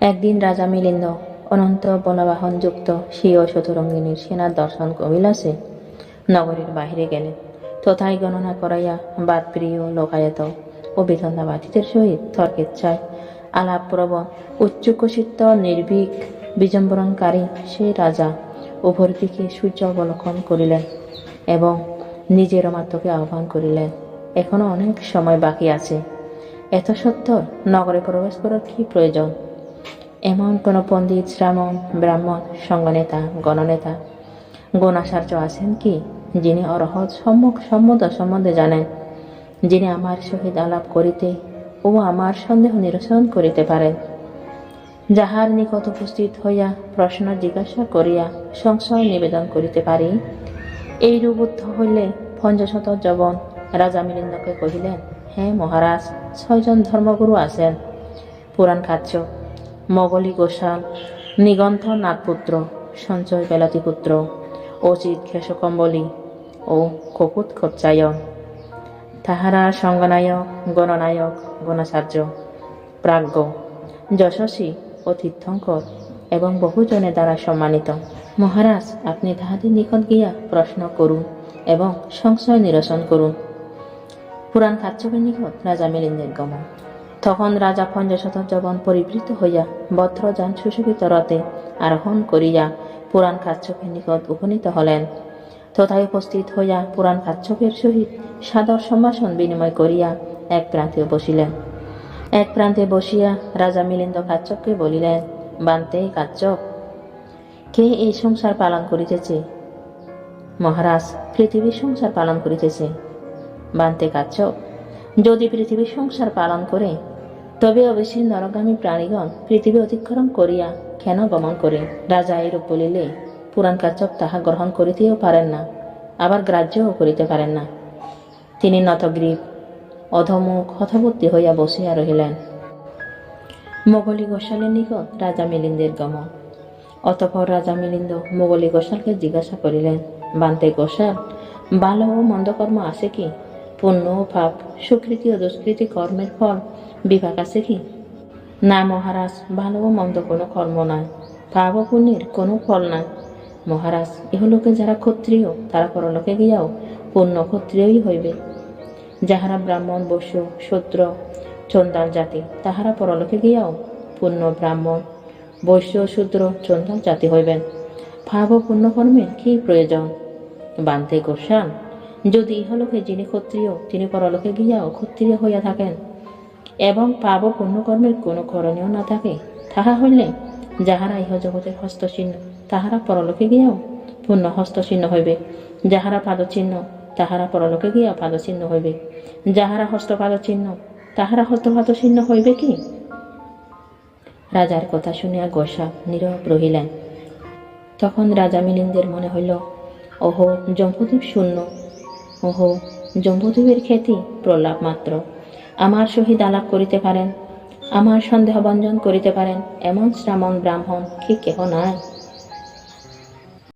একদিন রাজা মিলিন্দ অনন্ত বনবাহন যুক্ত স্বীয় শতরঙ্গিনীর সেনার দর্শন কবিলাসে নগরীর বাহিরে গেলেন। তথায় গণনা করাইয়া বাদপ্রিয় লোকায়ত ও বেদনাবাদীদের সহিত তর্কের চায় আলাপ প্রবণ উচ্চকোষিত নির্ভীক, বিজম্বরণকারী সেই রাজা উভর দিকে সূর্য অবলোকন করিলেন এবং নিজের মাত্রকে আহ্বান করিলেন, এখনও অনেক সময় বাকি আছে। এত সত্তর নগরে প্রবেশ করার কি প্রয়োজন? এমন কোন পণ্ডিত শ্রামণ ব্রাহ্মণ সঙ্গনেতা গণনেতা, গণাচার্য আছেন কি, যিনি অরহৎ সম্মুখ সম্মত সম্বন্ধে জানেন, যিনি আমার সহিত আলাপ করিতে ও আমার সন্দেহ নিরসন করিতে পারেন? যাহার নিকট উপস্থিত হইয়া প্রশ্ন জিজ্ঞাসা করিয়া সংশয় নিবেদন করিতে পারি এই রূপবুদ্ধ হইলে পঞ্চশত যবন রাজা মিলিন্দকে কহিলেন হ্যাঁ মহারাজ, ছয়জন ধর্মগুরু আছেন। পুরাণ কার্য মগলী গোসাল নিগন্থ নাথপুত্র সঞ্চয় বেলাতি পুত্র অচিত খেসকম্বলী ও কপুত খচ্চায়ন তাহারা সঙ্গনায়ক গণনায়ক, গণাচার্য, প্রাজ্ঞ, যশস্বী ও তীর্থঙ্কর এবং বহুজনের দ্বারা সম্মানিত। মহারাজ, আপনি তাহাদের নিকট গিয়া প্রশ্ন করুন এবং সংশয় নিরসন করুন। পুরাণ কাচ্চকের নিকট রাজা মিলিন্দের গমন। তখন রাজা পঞ্চশত জবন পরিবৃত হইয়া বদ্রযান সুশোভিত রথে আরোহণ করিয়া পুরাণ কাচ্চকের নিকট উপনীত হলেন। তথায় উপস্থিত হইয়া পুরাণ কাচ্চকের সহিত সাদর সম্ভাষণ বিনিময় করিয়া এক প্রান্তে বসিলেন। এক প্রান্তে বসিয়া রাজা মিলিন্দ কাচ্চককে বলিলেন, বান্তে কাচ্চক কে এই সংসার পালন করিতেছে? মহারাজ, পৃথিবীর সংসার পালন করিতেছে। বান্তে কাচ্চক যদি পৃথিবীর সংসার পালন করে তবে অবশ্যই নরগামী প্রাণীগণ পৃথিবী অতিক্রম করিয়া কেন গমন করে। রাজা এরূপ বলিলে, পুরাণ কাচক তাহা গ্রহণ করিতেও পারেন না, আবার গ্রাহ্যও করিতে পারেন না। তিনি নতগ্রীব, অধমুখ হতবর্তী হইয়া বসিয়া রহিলেন। মোগলী গোসালের নিকট রাজা মিলিন্দের গমন। অতঃপর রাজা মিলিন্দ মোগলী গোসালকে জিজ্ঞাসা করিলেন, বান্তে গোসাল ভালো ও মন্দকর্ম আছে কি? পুণ্য পাপ, সুকৃতি ও দুষ্কৃতি কর্মের ফল। বিভাগ আছে কি? না মহারাজ, ভালো ও মন্দ কোনো কর্ম নাই পাপ ও পুণ্যের কোনো ফল নাই মহারাজ, ইহলোকে যারা ক্ষত্রিয়, তারা পরলোকে গিয়াও পুণ্য ক্ষত্রিয়ই হইবে। যাহারা ব্রাহ্মণ বৈশ্য শূদ্র চন্দাল জাতি, তাহারা পরলোকে গিয়াও পুণ্য ব্রাহ্মণ বৈশ্য শূদ্র চন্দাল জাতি হইবেন। ভাব ও পুণ্যকর্মের কি প্রয়োজন? বান্তে গোসাল যদি ইহলোকে যিনি ক্ষত্রিয়, তিনি পরলোকে গিয়াও ক্ষত্রিয় হইয়া থাকেন, এবং ও পুণ্যকর্মের কোনো করণীয় না থাকে, তাহা হইলে যাহারা ইহ জগতের হস্তচিহ্ন তাহারা পরলোকে গিয়াও পুণ্য হস্তচিহ্ন হইবে। যাহারা পাদচিহ্ন তাহারা পরলোকে গিয়া পাদচিহ্ন হইবে। যাহারা হস্তপাদ চিহ্ন তাহারা হস্তপাদ চিহ্ন হইবে কি? রাজার কথা শুনিয়া গোসা নীরব রহিলেন। তখন রাজা মিলিন্দের মনে হইল, ওহো জম্বুদ্বীপ শূন্য ওহো, জম্বুদ্বীপের খ্যাতি, প্রলাপ মাত্র। আমার সহিত আলাপ করিতে পারেন, আমার সন্দেহ ভঞ্জন করিতে পারেন, এমন শ্রামণ ব্রাহ্মণ কি কেহ নাই?